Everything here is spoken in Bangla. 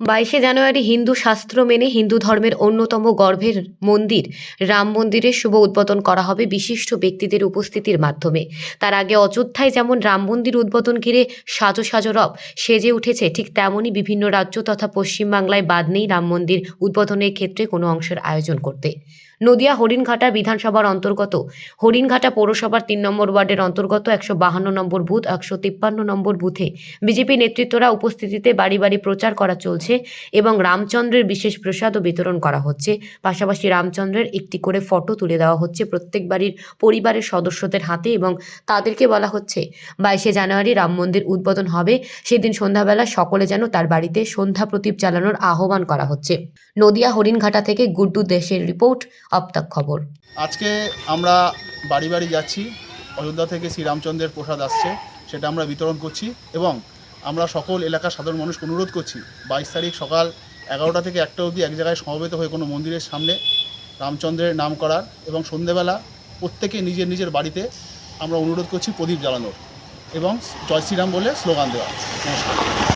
বাইশে জানুয়ারি হিন্দু শাস্ত্র মেনে হিন্দু ধর্মের অন্যতম গর্ভের মন্দির, রাম মন্দিরের শুভ উদ্বোধন করা হবে বিশিষ্ট ব্যক্তিদের উপস্থিতির মাধ্যমে। তার আগে অযোধ্যায় যেমন রাম মন্দির উদ্বোধন ঘিরে সাজো সাজো রব সেজে উঠেছে, ঠিক তেমনই বিভিন্ন রাজ্য তথা পশ্চিমবাংলায় বাদ নেই রাম মন্দির উদ্বোধনের ক্ষেত্রে কোনো অংশের আয়োজন করতে। নদিয়া হরিণঘাটা বিধানসভার অন্তর্গত। হরিণঘাটা পৌরসভার তিন নম্বর ওয়ার্ডের অন্তর্গত একশো বাহান্ন নম্বর বুথ, একশো তিপ্পান্ন নম্বর বুথে বিজেপি নেতৃত্বরা উপস্থিতিতে বাড়ি বাড়ি প্রচার করা চলছে এবং রামচন্দ্রের বিশেষ প্রসাদও বিতরণ করা হচ্ছে। পাশাপাশি রামচন্দ্রের একটি করে ফটো তুলে দেওয়া হচ্ছে প্রত্যেক বাড়ির পরিবারের সদস্যদের হাতে এবং তাদেরকে বলা হচ্ছে, বাইশে জানুয়ারি রাম মন্দির উদ্বোধন হবে। সেদিন সন্ধ্যাবেলা সকলে যেন তার বাড়িতে সন্ধ্যা প্রদীপ চালানোর আহ্বান করা হচ্ছে। নদিয়া হরিণঘাটা থেকে গুড্ডু দেশের রিপোর্ট অপ্তাক খবর। আজকে আমরা বাড়ি বাড়ি যাচ্ছি। অযোধ্যা থেকে শ্রীরামচন্দ্রের প্রসাদ আসছে, সেটা আমরা বিতরণ করছি এবং আমরা সকল এলাকার সাধারণ মানুষকে অনুরোধ করছি, বাইশ তারিখ সকাল এগারোটা থেকে একটা অবধি এক জায়গায় সমবেত হয়ে কোনো মন্দিরের সামনে রামচন্দ্রের নাম করার এবং সন্ধেবেলা প্রত্যেকে নিজের নিজের বাড়িতে আমরা অনুরোধ করছি প্রদীপ জ্বালানোর এবং জয় শ্রীরাম বলে স্লোগান দেওয়া নমস্কার।